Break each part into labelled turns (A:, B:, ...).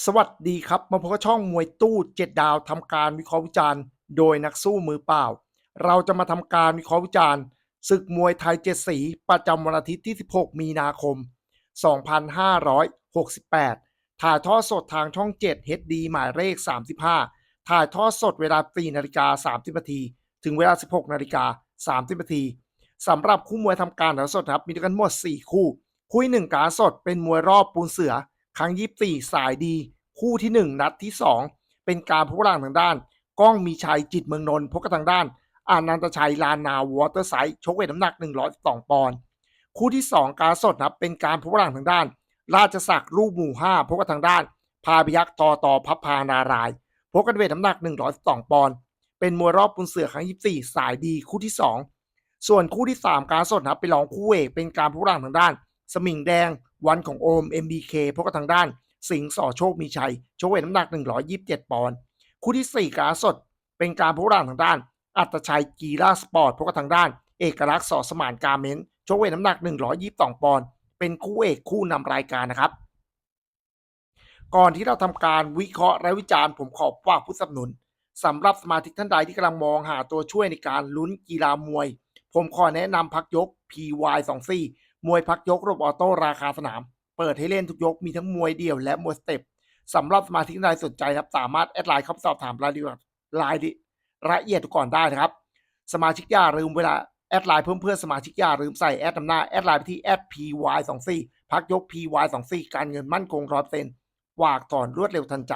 A: สวัสดีครับ มาพบกับช่องมวยตู้เจ็ดดาวทำการวิเคราะห์วิจารณ์ โดยนักสู้มือเปล่า เราจะมาทำการวิเคราะห์วิจารณ์ศึกมวยไทยเจ็ดสี ประจำวันอาทิตย์ที่ 16 มีนาคม 2568 ถ่ายทอดสดทางช่อง 7 HD หมายเลข 35 ถ่ายทอดสดเวลา4นาฬิกา 30นาทีถึงเวลา 16นาฬิกา 30นาทีสำหรับคู่มวยทำการถ่ายสดครับมีด้วยกันหมด 4 คู่ คู่หนึ่งการสดเป็นมวยรอบปูนเสือ ครั้งยี่สี่สายดี คู่ที่ 1 นัดที่ 2 เป็นการพบกันทางด้านก้องมีชัยจิตเมืองนนท์พบกันทางด้านอานันตชัยลานนาวอเตอร์ไซด์ชกเวทน้ำหนัก 112 ปอนด์คู่ที่ 2 การสดนะเป็นการพบกันทางด้าน ราชศักดิ์รูปหมู่5พบกันทางด้าน พาพยักษ์ตอต่อพับพานารายพบกันเวทน้ำหนัก 112 ปอนด์เป็นมวยรอบปุนเสือครั้ง 24 สายดีคู่ที่ 2 ส่วนคู่ที่ 3 การสดนะเป็นรองคู่เอกเป็นการพบกันทางด้าน สมิงแดง วันของโอม MBK พบกันทางด้าน สิงห์สอโชคมีชัย โชกเวทน้ำหนัก 127 ปอนด์คู่ที่ 4 การสด เป็นการพบกันทางด้าน อัตชัยกีฬาสปอร์ตพบกันทางด้าน เอกลักษณ์สอสมานการเมนต์โชกเวทน้ำหนัก 122 ปอนด์เป็นคู่เอกคู่นำรายการนะครับ ก่อนที่เราทำการวิเคราะห์และวิจารณ์ผมขอบฝากผู้สนับสนุนสำหรับสมาชิกท่านใดที่กำลังมองหาตัวช่วยในการลุ้นกีฬามวย ผมขอแนะนำพักยก PY24 มวยพักยกระบบออโต้ราคาสนาม เปิดให้เล่นทุกยกมีทั้งมวยเดี่ยวและมวยสเต็ปสำหรับสมาชิกท่านใดสนใจครับ สามารถแอดไลน์เข้าสอบถามรายละเอียดรายละเอียดก่อนได้นะครับ สมาชิกอย่าลืมเวลาแอดไลน์เพิ่มเพื่อนสมาชิกอย่าลืมใส่แอดนำหน้าแอดไลน์ไปที่แอด PY24 พักยก PY24 การเงินมั่นคงร้อยเปอร์เซ็นต์วากถอนรวดเร็วทันใจ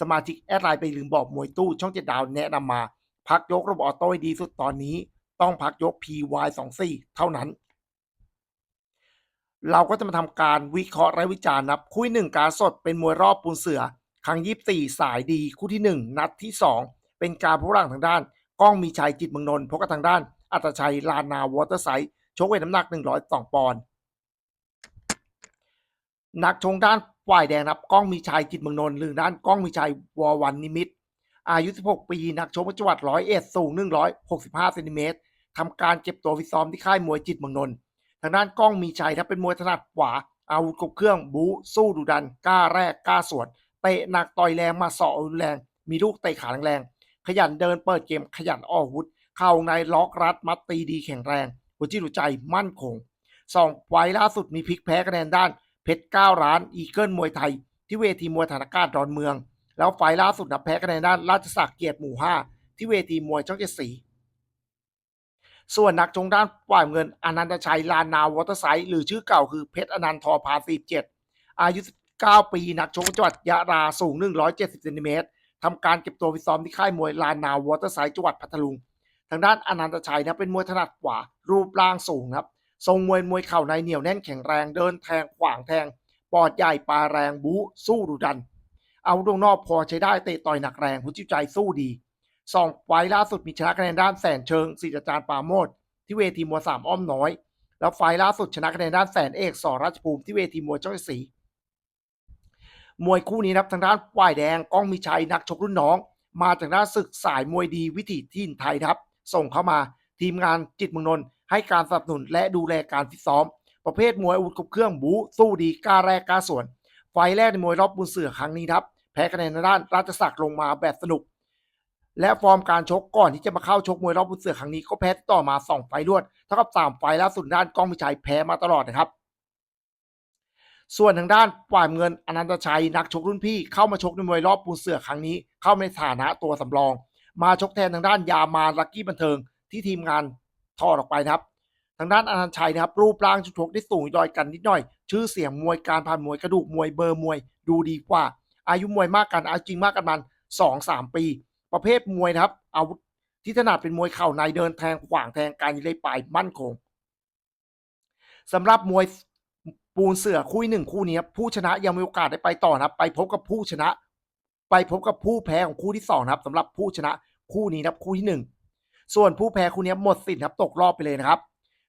A: สมาชิกแอดไลน์ไปลืมบอกมวยตู้ช่องเจ็ดดาวแนะนำมา พักยกระบบออโต้ดีสุดตอนนี้ ต้องพักยก PY24 เท่านั้น เราก็จะมาทำการวิเคราะห์และวิจารณ์นับคู่หนึ่งการสดเป็นมวยรอบปูนเสือ ครั้งยี่สี่สายดีคู่ที่หนึ่งนัดที่สองเป็นการพบกันทางด้านก้องมีชัยจิตเมืองนนท์พบกันทางด้าน อัตชัยลานาวอเตอร์ไซด์ชกเวทน้ำหนัก 102 ปอนด์นักชงด้านฝ่ายแดงนะครับก้องมีชัยจิตเมืองนนท์หรือด้านก้องมีชัยวอวันนิมิต อายุ 16 ปี นักชกจังหวัดร้อยเอ็ดสูง 165เซนติเมตรทำการเก็บตัวฟิตซ้อมที่ค่ายมวยจิตเมืองนนท์ ทางด้านกล้องมีชัยถ้าเป็นมวยถนัดขวาอาวุธครบเครื่องบูสู้ดุดันกล้าแรกกล้าสวนเตะหนักต่อยแรงมาสาะรุนแรง มีลูกเตะขาแรงขยันเดินเปิดเกมขยันออกอวุธเข้าในล็อกรัดมัดตีดีแข็งแรงหัวจิตหัวใจมั่นคงสองไฟล์ล่าสุดมีพลิกแพ้คะแนนด้านเพชรเก้าร้านอีเกิลมวยไทย ที่เวทีมวยฐานอากาศดอนเมือง แล้วไฟล์ล่าสุดนะแพ้คะแนนด้านราชศักดิ์เกียรติหมู่ห้าที่เวทีมวยช่องเจ็ดสี ส่วนนักจงด้านฝ่ายเงินอนันตชัยลานนาวอเตอร์ไซด์หรือชื่อเก่าคือเพชรอนันทอพาสีเจ็ดอายุ 19 ปี นักชกจังหวัดยะลาสูง 170เซนติเมตรทำการเก็บตัวฟิตซ้อมที่ค่ายมวยลานนาวอเตอร์ไซด์จังหวัดพัทลุง ทางด้านอนันตชัยนะเป็นมวยถนัดขวารูปร่างสูงครับทรงมวยมวยเข่าในเหนียวแน่นแข็งแรงเดินแทงขวางแทงปอดใหญ่ปลาแรงบู๊สู้ดุดัน เอาตรงนอกพอใช้ได้เตะต่อยหนักแรงหัวจิตใจสู้ดี สองไฟล์ล่าสุดมีชนะคะแนนด้านแสนเชิงศิษย์อาจารย์ปาโมดที่เวทีมวยสามอ้อมน้อย แล้วไฟล์ล่าสุดชนะคะแนนด้านแสนเอกสอราชภูมิที่เวทีมวยเจ้าสีมวยคู่นี้นะครับทางด้านฝ่ายแดงก้องมีชัยนักชกรุ่นน้อง มาจากด้านศึกสายมวยดีวิถีที่ไทยครับ ส่งเข้ามาทีมงานจิตเมืองนนท์ให้การสนับสนุนและดูแลการฟิตซ้อม ประเภทมวยอาวุธครบเครื่องบูสู้ดีกาแรกกาสวน ไฟล์แรกในมวยรอบบุญเสือครั้งนี้ครับ แพ้คะแนนด้านราชศักดิ์ลงมาแบบสนุก และฟอร์มการชกก่อนที่จะมาเข้าชกมวยรอบบุญเสือครั้งนี้ก็แพ้ติดต่อมา 2 ไฟล์รวด เท่ากับ 3 ไฟล์ล่าสุดด้านก้องมิชัยแพ้มาตลอดนะครับ ส่วนทางด้านฝ่ายเงินอนันตชัยนักชกรุ่นพี่เข้ามาชกในมวยรอบปูนเสือครั้งนี้ เข้าในฐานะตัวสำรอง มาชกแทนทางด้านยามาลักกี้บันเทิงที่ทีมงานทอดออกไปนะครับ ทางด้านอนันตชัยนะครับ รูปร่างชุดชกได้สูงดอยกันนิดหน่อย ชื่อเสียงมวยการผ่านมวยกระดูกมวยเบอร์มวยดูดีกว่า อายุมวยมากกันอายุจริงมากกันมันสองสามปี ประเภทมวยนะครับอาวุธที่ถนัดเป็นมวยเข่าในเดินแทงขวางแทงการยิงเลยปลายมั่นคงสำหรับมวยปูนเสือคู่หนึ่งคู่นี้ผู้ชนะยังมีโอกาสได้ไปต่อนะครับ ไปพบกับผู้ชนะ ไปพบกับผู้แพ้ของคู่ที่สองนะครับสำหรับผู้ชนะคู่นี้นะครับคู่ที่หนึ่งส่วนผู้แพ้คู่นี้หมดสิทธิ์ครับตกรอบไปเลยนะครับ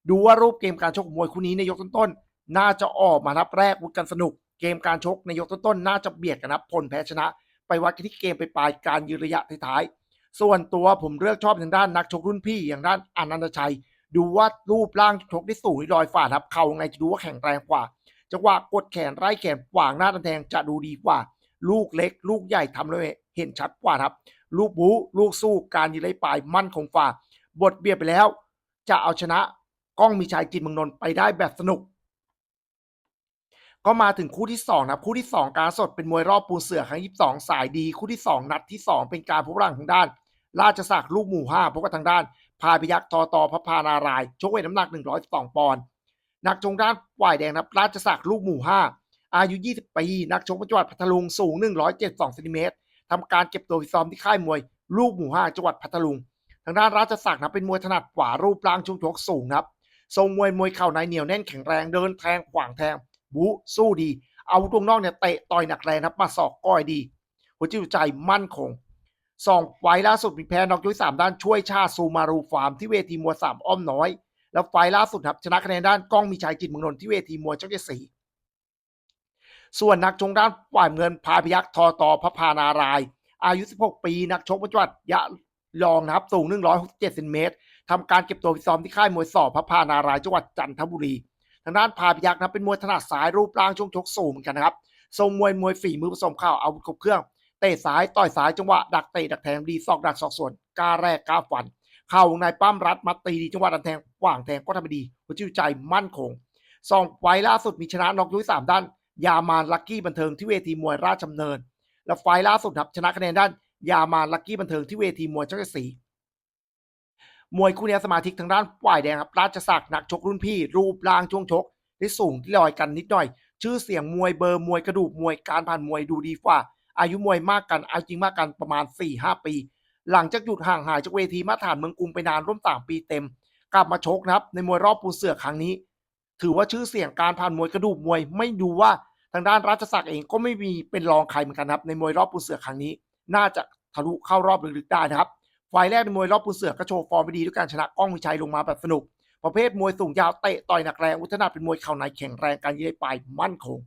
A: ดูว่ารูปเกมการชกมวยคู่นี้ในยกต้นๆน่าจะออกมานับแรกวุดกันสนุก เกมการชกในยกต้นๆน่าจะเบียดกันนะครับผลแพ้ชนะ ไปวัดกันที่เกมไปปลายการยืนระยะท้ายๆส่วนตัวผมเลือกชอบทางด้านนักชกรุ่นพี่อย่างด้านอนันตชัย ดูว่ารูปร่างชกได้สูงลอยฝ่าครับเข่าไงจะดูว่าแข็งแรงกว่าจังหวะกดแขนไล่แขนขวางหน้าตันแทงจะดูดีกว่า ลูกเล็ก ลูกใหญ่ทำเลยเห็นชัดกว่าครับ ลูกบูลูกสู้การยืนไล่ปลายมั่นคงฝ่าบทเบียดไปแล้ว จะเอาชนะก้องมีชัยจิตเมืองนนท์ไปได้แบบสนุก ก็มาถึงคู่ที่2นะคู่ที่ 2 การสดเป็นมวยรอบปูเสือครั้งที่2สายดี คู่ที่ 2 นัดที่ 2 เป็นการพบร่างทางด้าน ราชศักดิ์ลูกหมู่5พบกับทางด้าน พาพยักษ์ทอตอพระพานารายชกเวทน้ำหนัก 112 ปอนด์นักชงด้านฝ่ายแดงนะราชศักดิ์ลูกหมู่5อายุ 20 ปี นักชกจังหวัดพัทลุงสูง 172เซนติเมตรทำการเก็บตัวฟิตซ้อมที่ค่ายมวย ลูกหมู่5จังหวัดพัทลุง ทางด้านราชศักดิ์นะเป็นมวยถนัดขวารูปร่างช่วงชกสูงครับทรงมวยมวยเข่าในเหนียวแน่นแข็งแรงเดินแทงขวางแทง บูสู้ดี เอาตรงนอกเนี่ยเตะต่อยหนักแรงนะครับมาสอกก้อยดี หัวจิตใจมั่นคงสองไฟล่าสุดมีแพ้นอกยกสามด้านช่วยชาซูมารูฟาร์มที่เวทีมวยสามอ้อมน้อย แล้วไฟล่าสุดครับชนะคะแนนด้านกล้องมีชัยจิตเมืองนนท์ที่เวทีมวยเจ้าเจดสีส่วนนักชงด้านฝ่ายเงินพาพยักษ์ทอตอพระพานาราย อายุ 16 ปี นักชกปัจจุบันยะลองนะครับสูง 167เซนติเมตรทำการเก็บตัวฟิตซ้อมที่ค่ายมวยสอบพระพานารายจังหวัดจันทบุรี ทางด้านพาพยักษ์นะเป็นมวยถนัดซ้ายรูปร่างช่วงชกสูงเหมือนกันนะครับทรงมวยมวยฝีมือผสมข้าวอาวุธครบเครื่องเตะซ้ายต่อยซ้ายจังหวะดักเตะดักแทงดีซอกดักซอกส่วนกล้าแรกกล้าฟันเข่าวงในปั้มรัดมัดตีดีจังหวะดันแทงกว่างแทงก็ทำดีหัวจิตใจมั่นคงสองไฟล์ล่าสุดมีชนะน็อกยกที่สามด้าน ยามานลักกี้บันเทิงที่เวทีมวยราชดำเนิน และไฟล์ล่าสุดครับชนะคะแนนด้าน ยามานลักกี้บันเทิงที่เวทีมวยเจ้าศรี มวยคู่นี้สมาธิทางด้านฝ่ายแดงครับราชศักดิ์นักชกรุ่นพี่ รูปร่างช่วงชกได้สูงที่ลอยกันนิดหน่อย ชื่อเสียงมวยเบอร์มวยกระดูกมวยการผ่านมวยดูดีกว่า อายุมวยมากกันอายุจริงมากกันประมาณ 4-5 ปี หลังจากหยุดห่างหายจากเวทีมาตรฐานเมืองกรุงไปนานร่วมสามปีเต็ม กลับมาชกนะครับในมวยรอบปูเสือครั้งนี้ ถือว่าชื่อเสียงการผ่านมวยกระดูกมวย ไม่ดูว่าทางด้านราชศักดิ์เองก็ไม่มีเป็นรองใครเหมือนกันครับในมวยรอบปูเสือครั้งนี้ น่าจะทะลุเข้ารอบลึกๆได้นะครับ ไฟแรกในมวยรอบปูเสือก็โชว์ฟอร์มไปดีด้วยการชนะก้องวิชัยลงมาแบบสนุก ประเภทมวยสูงยาวเตะต่อยหนักแรงอุทนาเป็นมวยเข่าในแข็งแรงการยืดปลายมั่นคง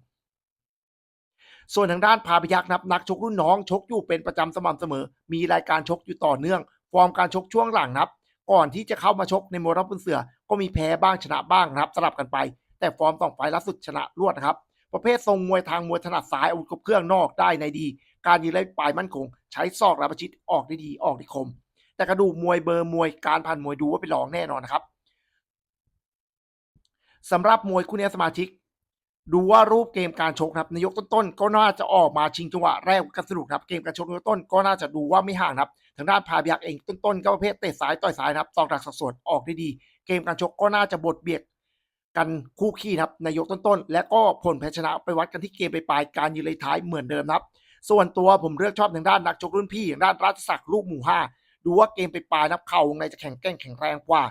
A: ส่วนทางด้านพาพยักษ์นับนักชกรุ่นน้องชกอยู่เป็นประจำสม่ำเสมอ มีรายการชกอยู่ต่อเนื่อง ฟอร์มการชกช่วงหลังนับ ก่อนที่จะเข้ามาชกในมวยรอบปูเสือก็มีแพ้บ้างชนะบ้างนะครับสลับกันไป แต่ฟอร์มสองไฟล์ล่าสุดชนะรวดนะครับประเภททรงมวยทางมวยถนัดซ้ายอาวุธครบเครื่องนอกได้ในดี การยืนไล่ปลายมั่นคง ใช้ศอกรับประชิดออกได้ดีออกได้คม แต่กระดูกมวยเบอร์มวยการผ่านมวยดูว่าเป็นรองแน่นอนนะครับสำหรับมวยคู่นี้สมาชิก ดูว่ารูปเกมการชกนะครับในยกต้นๆก็น่าจะออกมาชิงจังหวะแรกกันสนุกครับเกมการชกในยกต้นก็น่าจะดูว่าไม่ห่างครับทางด้านพาพยักเองต้นๆก็ประเภทเตะซ้ายต่อยซ้ายนะครับตอกดักสัดส่วนออกได้ดี เกมการชกก็น่าจะบดเบียดกันคู่ขี้นะครับในยกต้นๆ และก็ผลแพ้ชนะไปวัดกันที่เกมไปปลายการยืนเลยท้ายเหมือนเดิมครับ ส่วนตัวผมเลือกชอบทางด้านนักชกรุ่นพี่ทางด้านราชศักดิ์ลูกหมู่ห้า ดูว่าเกมไปปลายนับเข่าวงในจะแข็งแกร่งแข็งแรงกว่า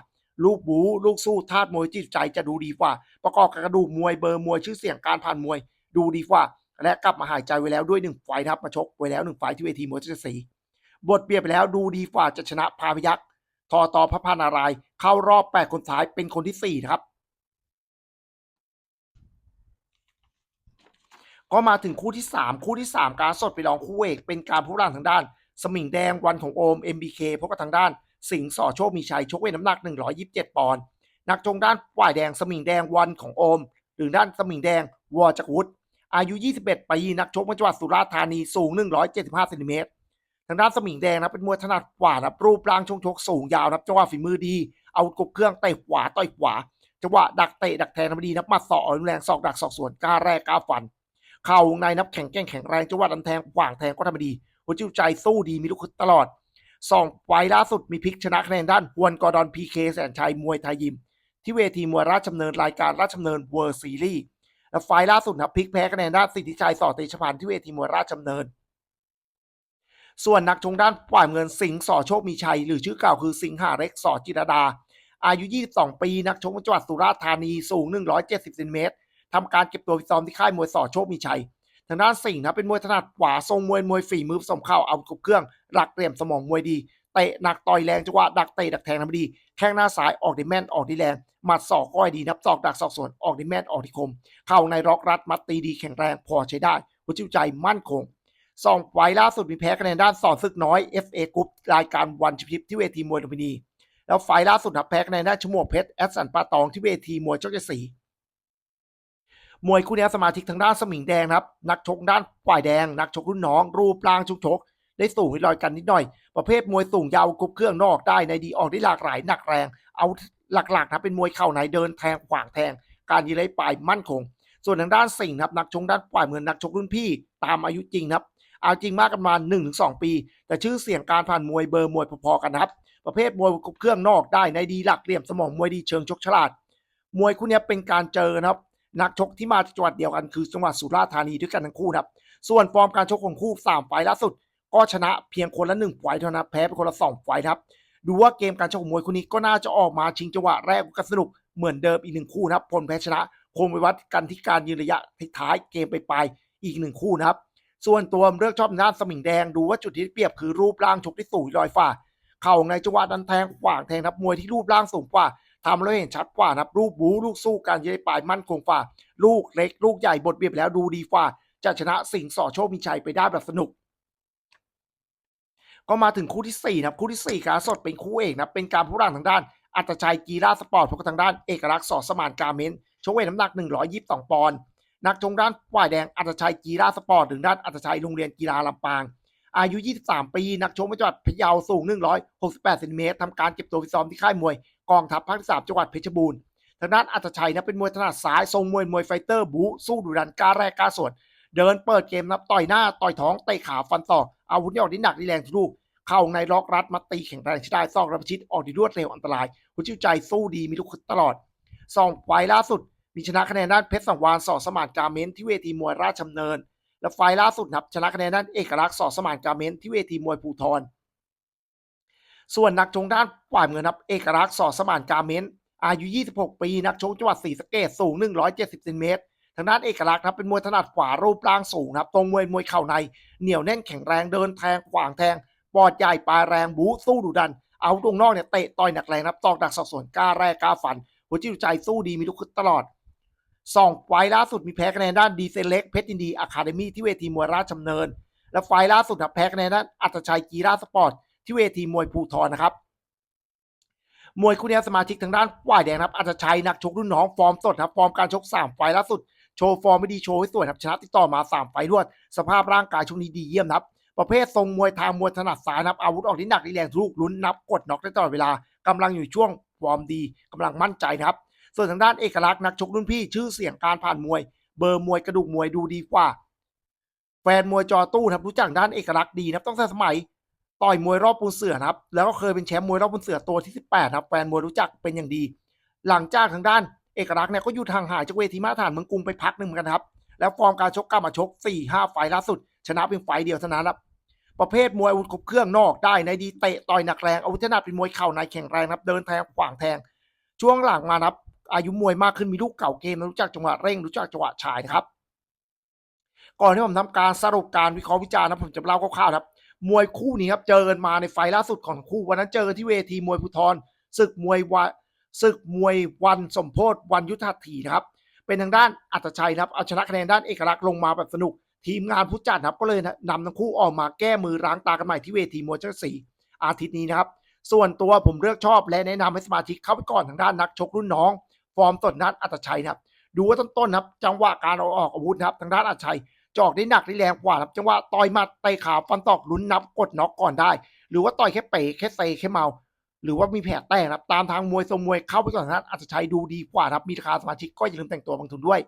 A: ลูกบูลูกสู้ธาตุมวยจิตใจจะดูดีกว่า ประกอบกับกระดูกมวยเบอร์มวยชื่อเสียงการผ่านมวยดูดีกว่า และกลับมาหายใจไว้แล้วด้วยหนึ่งไฟท์ครับมาชกไว้แล้วหนึ่งไฟที่เวทีมวยเจสีบทเปรียบไปแล้วดูดีกว่าจะชนะพาพยักษ์ทอตอพระพานารายเข้ารอบแปดคนสุดท้ายเป็นคนที่สี่นะครับก็มาถึงคู่ที่ 3 คู่ที่ 3 การสดไปลองคู่เอกเป็นการผู้ร่างทางด้าน สมิงแดงวันของโอม MBK พบกับทางด้าน สิงห์สอโชคมีชัยชกเวทน้ำหนัก 127 ปอนด์นักจงด้านฝ่ายแดงสมิงแดงวันของโอม หรือด้านสมิงแดงวอจักรวุฒิอายุ 21 ปีนักชกจังหวัดสุราษฎร์ธานีสูง 175เซนติเมตรทางด้านสมิงแดงนะเป็นมวยถนัดขวานะรูปร่างชงชกสูงยาวนะจังหวะฝีมือดี เอากบเครื่องเตะขวาต่อยขวาจังหวะดักเตะดักแทงทำดีนับมัดศอกรุนแรงศอกดักศอกสวนกล้าแรกกล้าฟัน เข่าในนับแข็งแกร่งแข็งแรงจังหวะดันแทงขวางแทงก็ทำดี หัวจิตใจสู้ดีมีลูกคึดตลอดสองไฟล์ล่าสุดมีพลิกชนะคะแนนด้านฮวนกอร์ดอนพีเคแสนชัยมวยไทยยิม ที่เวทีมวยราชดำเนินรายการราชดำเนินเวิร์ซีรีส์และไฟล์ล่าสุดนะพลิกแพ้คะแนนด้านสิทธิชัยสอเตชพันธ์ที่เวทีมวยราชดำเนิน ส่วนนักชงด้านฝ่ายเงินสิงห์สอโชคมีชัย หรือชื่อเก่าคือสิงหาเร็กสอจิรดา อายุ 22 ปี นักชกจังหวัดสุราษฎร์ธานีสูง 170เซนติเมตรทำการเก็บตัวฟิตซ้อมที่ค่ายมวยสอโชคมีชัย ทางด้านสิงห์นะเป็นมวยถนัดขวาทรงมวยมวยฝีมือผสมเข้าเอาครบเครื่องหลักเหลี่ยมสมองมวยดีเตะหนักต่อยแรงจังหวะดักเตะดักแทงทำดีแข้งหน้าซ้ายออกด้แม่นออกด้แรงหมัดศอกก้อยดีนับศอกดักศอกสวนออกด้แม่นออกด้คม เข้าในร็อกรัดมัดตีดีแข็งแรงพอใช้ได้หัวจิตใจมั่นคงสองไฟล์ล่าสุดมีแพ้คะแนนด้านสอนซึกน้อย FA กรุ๊ปรายการวันชิปที่เวทีมวยลุมพินี แล้วไฟล์ล่าสุดครับแพ้คะแนนด้านชมวกเพชรแอสสันปาตองที่เวทีมวยเจ้าเจสี มวยคู่นี้สมาชิกทางด้านสมิงแดงครับ นักชกด้านฝ่ายแดง นักชกรุ่นน้อง รูปร่างชุกชก ได้สูงให้ลอยกันนิดหน่อย ประเภทมวยสูงยาวกรุบเครื่องนอกได้ในดีออกได้หลากหลายหนักแรง เอาหลักๆนะเป็นมวยเข่าในเดินแทงขวางแทง การยืนไล่ปลายมั่นคง ส่วนทางด้านสิงครับนักชกด้านฝ่ายเหมือนนักชกรุ่นพี่ ตามอายุจริงครับเอาจริงมากกันมา1นถึงสปี แต่ชื่อเสียงการผ่านมวยเบอร์มวยพอๆกันครับประเภทมวยกุบเครื่องนอกได้ในดีหลักเหลี่ยมสมองมวยดีเชิงชกฉลาดมวยคู่นี้เป็นการเจอนะครับ นักชกที่มาจังหวัดเดียวกันคือจังหวัดสุราษฎร์ธานีด้วยกันทั้งคู่นะครับ ส่วนฟอร์มการชกของคู่สามไฟล์ล่าสุด ก็ชนะเพียงคนละหนึ่งไฟล์เท่านั้นแพ้ไปคนละสองไฟล์ครับ ดูว่าเกมการชกของมวยคู่นี้ก็น่าจะออกมาชิงจังหวะแรกกันสนุกเหมือนเดิมอีกหนึ่งคู่นะครับผลแพ้ชนะคงไปวัดกันที่การยืนระยะท้ายเกมไปปลายอีกหนึ่งคู่นะครับส่วนตัวเลือกชอบด้านสมิงแดงดูว่าจุดที่เปรียบคือรูปร่างชกที่สูงลอยฝ่า เข่าในจังหวะดันแทงขวางแทงนับมวยที่รูปร่างสูงกว่า ทำแล้วเห็นชัดกว่านับรูปบูลูกสู้การยืนปลายมั่นคงฝ่าลูกเล็ก ลูกใหญ่บทเบียบแล้วดูดีฝ่าจะชนะสิงห์สอโชคมีชัยไปได้แบบสนุก ก็มาถึงคู่ที่สี่นะครับคู่ที่สี่การสดเป็นคู่เอกนะเป็นการผู้ร่างทางด้าน อัตชัยกีฬาสปอร์ตพบกับทางด้านเอกลักษณ์สอสมานกาเมนชกเวทน้ำหนัก 122 ปอนด์นักชงด้านฝ่ายแดงอัตชัยกีฬาสปอร์ตหรือด้านอัตชัยโรงเรียนกีฬาลำปาง อายุ 23 ปี นักชกมาจังหวัดพะเยาสูง 168เซนติเมตรทำการเก็บตัวฟิตซ้อมที่ค่ายมวย กองทัพภาคที่3จังหวัดเพชรบูรณ์ทางด้านอัตชัยนะเป็นมวยถนัดซ้ายทรงมวยมวยไฟเตอร์บูสู้ดุดันกล้าแรกกล้าสวนเดินเปิดเกมนับต่อยหน้าต่อยท้องเตะขาฟันต่ออาวุธที่ออกที่หนักที่แรงทุกลูกเข้าในล็อกรัดมาตีแข็งแรงที่ได้ซอกรับชิดออกดีรวดเร็วอันตรายหัวจิตใจสู้ดีมีลูกตลอดสองไฟล์ล่าสุด มีชนะคะแนนด้านเพชรสังวานสอสมานการเมนที่เวทีมวยราชดำเนิน และไฟล์ล่าสุดนับชนะคะแนนด้านเอกลักษณ์สอสมานการเมนที่เวทีมวยภูทร ส่วนนักชงด้านฝ่ายเงินนับ เอกลักษณ์สอสมานกาเมนอายุ 26 ปี นักชกจังหวัดศรีสะเกษสูง 170เซนติเมตรทางด้านเอกลักษณ์ครับเป็นมวยถนัดขวารูปร่างสูงนะครับตรงมวยมวยเข่าในเหนียวแน่นแข็งแรงเดินแทงขวางแทงปอดใหญ่ปลายแรงบู๊สู้ดุดัน เอาตรงนอกเนี่ยเตะต่อยหนักแรงครับตอกดักสอบสวนกล้าแรกกล้าฟัน หัวจิตใจสู้ดีมีทุกขึ้นตลอดสองไฟล่าสุดมีแพ้คะแนนด้านดีเซเล็กเพชรยินดีอะคาเดมี่ที่เวทีมวยราชดำเนิน และไฟล่าสุดครับแพ้คะแนนด้านอัตชัยกีฬาสปอร์ต ที่เวทีมวยภูทรนะครับมวยคู่นี้สมาชิกทางด้านฝ่ายแดงครับอัตชัยนักชกรุ่นน้องฟอร์มสดครับฟอร์มการชกสามไฟล่าสุดโชว์ฟอร์มไม่ดีโชว์ให้สวยครับชนะติดต่อมาสามไฟล์รวด สภาพร่างกายช่วงนี้ดีเยี่ยมครับ ประเภททรงมวยทางมวยถนัดซ้ายนะครับอาวุธออกที่หนักที่แรงทุกลุ้นนับกดน็อกได้ตลอดเวลากำลังอยู่ช่วงฟอร์มดีกำลังมั่นใจนะครับ ส่วนทางด้านเอกลักษณ์นักชกรุ่นพี่ ชื่อเสียงการผ่านมวย เบอร์มวยกระดูกมวยดูดีกว่า แฟนมวยจอตู้ครับรู้จักด้านเอกลักษณ์ดีนะครับตั้งแต่สมัย ต่อยมวยรอบปูนเสือนะครับ แล้วก็เคยเป็นแชมป์มวยรอบปูนเสือตัวที่ 18ครับแฟนมวยรู้จักเป็นอย่างดี หลังจากทางด้านเอกลักษณ์เนี่ยก็อยู่ทางหายจากเวทีมาตรฐานเมืองกรุงไปพักหนึ่งเหมือนกันครับ แล้วฟอร์มการชกกลับมาชก 4-5 ไฟล์ล่าสุด ชนะเพียงไฟล์เดียวเท่านั้นครับประเภทมวยอาวุธครบเครื่องนอกได้ในดีเตะต่อยหนักแรงอาวุธถนัดเป็นมวยเข่าในแข็งแรงนะครับเดินแทงขวางแทง ช่วงหลังมานะครับอายุมวยมากขึ้นมีลูกเก่าเกมรู้จักจังหวะเร่งรู้จักจังหวะฉายนะครับก่อนที่ผมทำการสรุปการวิเคราะห์วิจารณ์นะผมจะเล่าคร่าวๆครับ มวยคู่นี้ครับเจอกันมาในไฟล์ล่าสุดของคู่วันนั้นเจอกันที่เวทีมวยภูทรศึกมวยวะศึกมวยวันสมโพธวันยุทธถีนะครับ เป็นทางด้านอัตชัยะครับเอาชนะคะแนนด้านเอกลักษณ์ลงมาแบบสนุก ทีมงานผู้จัดครับก็เลยนำทั้งคู่ออกมาแก้มือร้างตากันใหม่ที่เวทีมวยเจ้าสีอาทิตย์นี้นะครับ ส่วนตัวผมเลือกชอบและแนะนำให้สมาชิกเข้าไปก่อนทางด้านนักชกรุ่นน้อง ฟอร์มต้นด้านอัตชัยนะครับดูว่าต้นๆครับ จังหวะการเอาออกอาวุธนะครับ ทางด้านอัตชัย จอกได้หนักได้แรงกว่าครับจังหวะต่อยมัดเตะขาฟันตอกลุ้นนับกดน็อกก่อนได้ หรือว่าต่อยแค่เป๋แค่เซแค่เมา หรือว่ามีแผลแตกครับตามทางมวยทรงมวยเข้าไปก่อนทางด้านอัตชัยดูดีกว่านะครับมีราคาสมาชิกก็อย่าลืมแต่งตัวบางทุนด้วย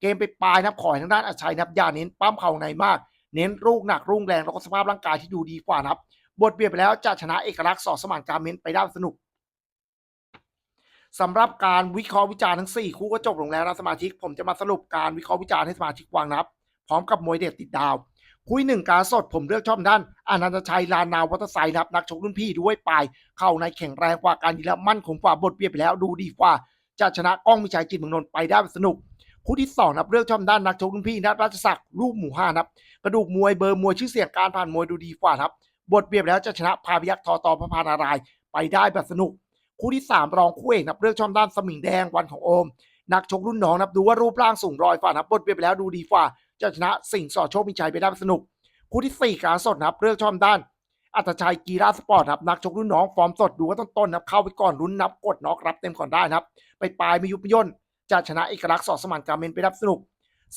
A: เกมไปปลายนะครับขอให้ทางด้านอัตชัยนะครับย่าเน้นปั้มเข่าในมาก เน้นลูกหนักรุ่งแรงแล้วก็สภาพร่างกายที่ดูดีกว่านะครับบทเบียดไปแล้วจะชนะเอกลักษณ์สอดสมานการเม้นไปได้สนุกสำหรับการวิเคราะห์วิจารณ์ทั้ง 4 คู่ก็จบลงแล้วนะสมาชิก ผมจะมาสรุปการวิเคราะห์วิจารณ์ให้สมาชิกฟังนะครับ พร้อมกับมวยเด็ดติดดาว คุยหนึ่งการสดผมเลือกชอบด้านอนันตชัยลานาวัตไซนะครับนักชกรุ่นพี่ด้วยปลาย เข้าในแข็งแรงกว่าการยีและมั่นคงกว่าบทเบียดไปแล้วดูดีกว่า จะชนะก้องมิชัยจิตเมืองนนท์ไปได้สนุกคู่ที่สองนับเลือกชอบด้านนักชกรุ่นพี่นัทราชศักดิ์ลูกหมู่ห้านับกระดูกมวยเบอร์มวยชื่อเสียงการผ่านมวยดูดีกว่าครับ บทเบียบแล้วจะชนะพาพยักษ์ทอตอพระพานารายไปได้แบบสนุก คู่ที่ 3 รองคู่เอกนับเลือกช่องด้านสมิงแดงวันของโอม นักชกรุ่นน้องนับดูว่ารูปร่างสูงรอยฝ่านับบทเบียบแล้วดูดีกว่า จะชนะสิ่งสอดโชคมีชัยไปได้สนุก คู่ที่ 4การสดนับเลือกชองด้านอัตชัยกีฬาสปอร์ตครับนักชกรุ่นน้องฟอร์มสดดูว่าต้นๆนับเข้าไปก่อนลุ้นนับกดน็อกรับเต็มก่อนได้นะครับไปปลายไม่ยุบย่นจะชนะเอกลักษณ์สอดสมานการเมนไปได้สนุก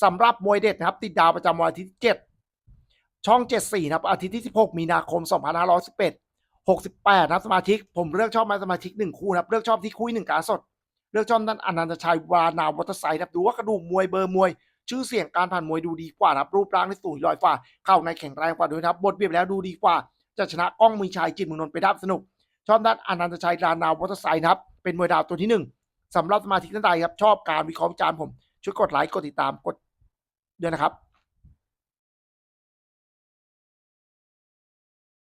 A: สำหรับมวยเด็ดนะครับ ติดดาวประจำวันอาทิตย์ที่7ช่อง 74นะครับอาทิตย์ที่ 16 มีนาคม 2511 68นะครับสมาชิก ผมเลือกชอบมาสมาชิกหนึ่งคู่นะครับเลือกชอบที่คู่หนึ่งการสด เลือกชอบนั้นอนันตชัยวานาวัตไซนะครับดูว่ากระดูกมวยเบอร์มวย ชื่อเสียงการผ่านมวยดูดีกว่าครับรูปร่างที่สูงลอยฝ่าเข้าในแข็งแรงกว่าด้วยครับบทเบียบแล้วดูดีกว่า จะชนะกล้องมือชายจิตมืองนนท์ไปได้สนุก ชอบด้านอนันตชัยรานาววัตไซด์นะครับเป็นมวยดาวตัวที่หนึ่งสำหรับสมาชิกท่านใดครับชอบการวิเคราะห์วิจารณ์ผมช่วยกดไลค์กดติดตามกดด้วยนะครับ